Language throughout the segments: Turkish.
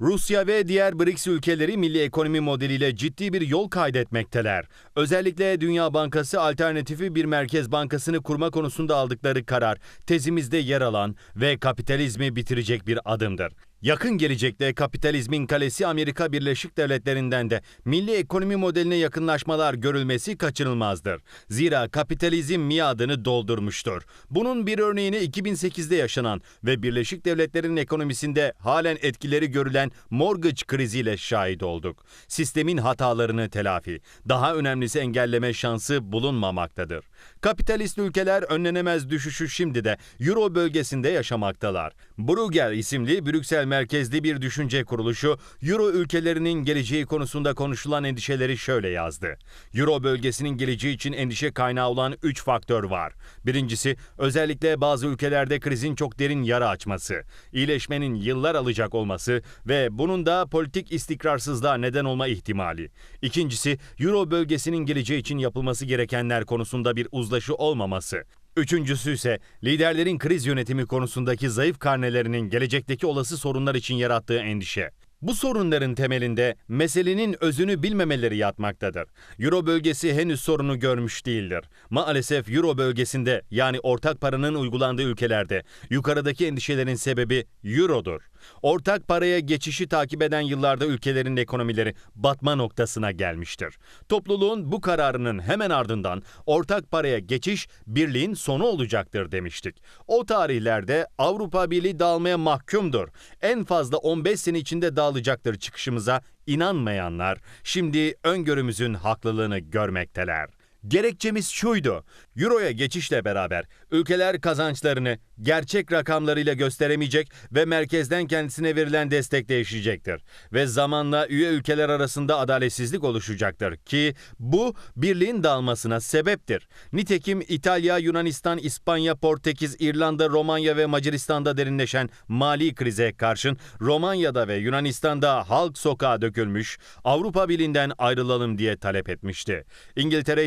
Rusya ve diğer BRICS ülkeleri milli ekonomi modeliyle ciddi bir yol kaydetmekteler. Özellikle Dünya Bankası alternatifi bir merkez bankasını kurma konusunda aldıkları karar tezimizde yer alan ve kapitalizmi bitirecek bir adımdır. Yakın gelecekte kapitalizmin kalesi Amerika Birleşik Devletleri'nden de milli ekonomi modeline yakınlaşmalar görülmesi kaçınılmazdır. Zira kapitalizm miadını doldurmuştur. Bunun bir örneğini 2008'de yaşanan ve Birleşik Devletler'in ekonomisinde halen etkileri görülen mortgage kriziyle şahit olduk. Sistemin hatalarını telafi, daha önemlisi engelleme şansı bulunmamaktadır. Kapitalist ülkeler önlenemez düşüşü şimdi de Euro bölgesinde yaşamaktalar. Bruegel isimli Brüksel merkezli bir düşünce kuruluşu Euro ülkelerinin geleceği konusunda konuşulan endişeleri şöyle yazdı. Euro bölgesinin geleceği için endişe kaynağı olan 3 faktör var. Birincisi özellikle bazı ülkelerde krizin çok derin yara açması, iyileşmenin yıllar alacak olması ve bunun da politik istikrarsızlığa neden olma ihtimali. İkincisi Euro bölgesinin geleceği için yapılması gerekenler konusunda bir uzlaşı olmaması. Üçüncüsü ise liderlerin kriz yönetimi konusundaki zayıf karnelerinin gelecekteki olası sorunlar için yarattığı endişe. Bu sorunların temelinde meselenin özünü bilmemeleri yatmaktadır. Euro bölgesi henüz sorunu görmüş değildir. Maalesef Euro bölgesinde yani ortak paranın uygulandığı ülkelerde yukarıdaki endişelerin sebebi Euro'dur. Ortak paraya geçişi takip eden yıllarda ülkelerin ekonomileri batma noktasına gelmiştir. Topluluğun bu kararının hemen ardından ortak paraya geçiş birliğin sonu olacaktır demiştik. O tarihlerde Avrupa Birliği dağılmaya mahkumdur. En fazla 15 sene içinde dağılacaktır çıkışımıza inanmayanlar şimdi öngörümüzün haklılığını görmekteler. Gerekçemiz şuydu. Euro'ya geçişle beraber ülkeler kazançlarını gerçek rakamlarıyla gösteremeyecek ve merkezden kendisine verilen destek değişecektir. Ve zamanla üye ülkeler arasında adaletsizlik oluşacaktır ki bu birliğin dağılmasına sebeptir. Nitekim İtalya, Yunanistan, İspanya, Portekiz, İrlanda, Romanya ve Macaristan'da derinleşen mali krize karşın Romanya'da ve Yunanistan'da halk sokağa dökülmüş, Avrupa Birliği'nden ayrılalım diye talep etmişti. İngiltere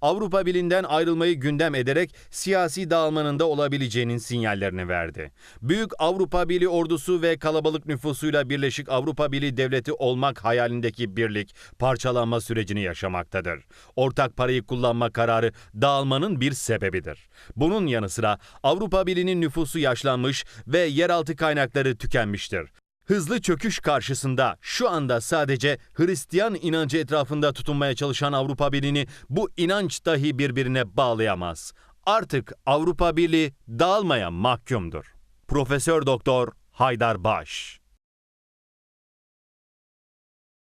Avrupa Birliği'nden ayrılmayı gündem ederek siyasi dağılmanın da olabileceğinin sinyallerini verdi. Büyük Avrupa Birliği ordusu ve kalabalık nüfusuyla Birleşik Avrupa Birliği devleti olmak hayalindeki birlik parçalanma sürecini yaşamaktadır. Ortak parayı kullanma kararı dağılmanın bir sebebidir. Bunun yanı sıra Avrupa Birliği'nin nüfusu yaşlanmış ve yeraltı kaynakları tükenmiştir. Hızlı çöküş karşısında şu anda sadece Hristiyan inancı etrafında tutunmaya çalışan Avrupa Birliği'ni bu inanç dahi birbirine bağlayamaz. Artık Avrupa Birliği dağılmaya mahkumdur. Profesör Doktor Haydar Baş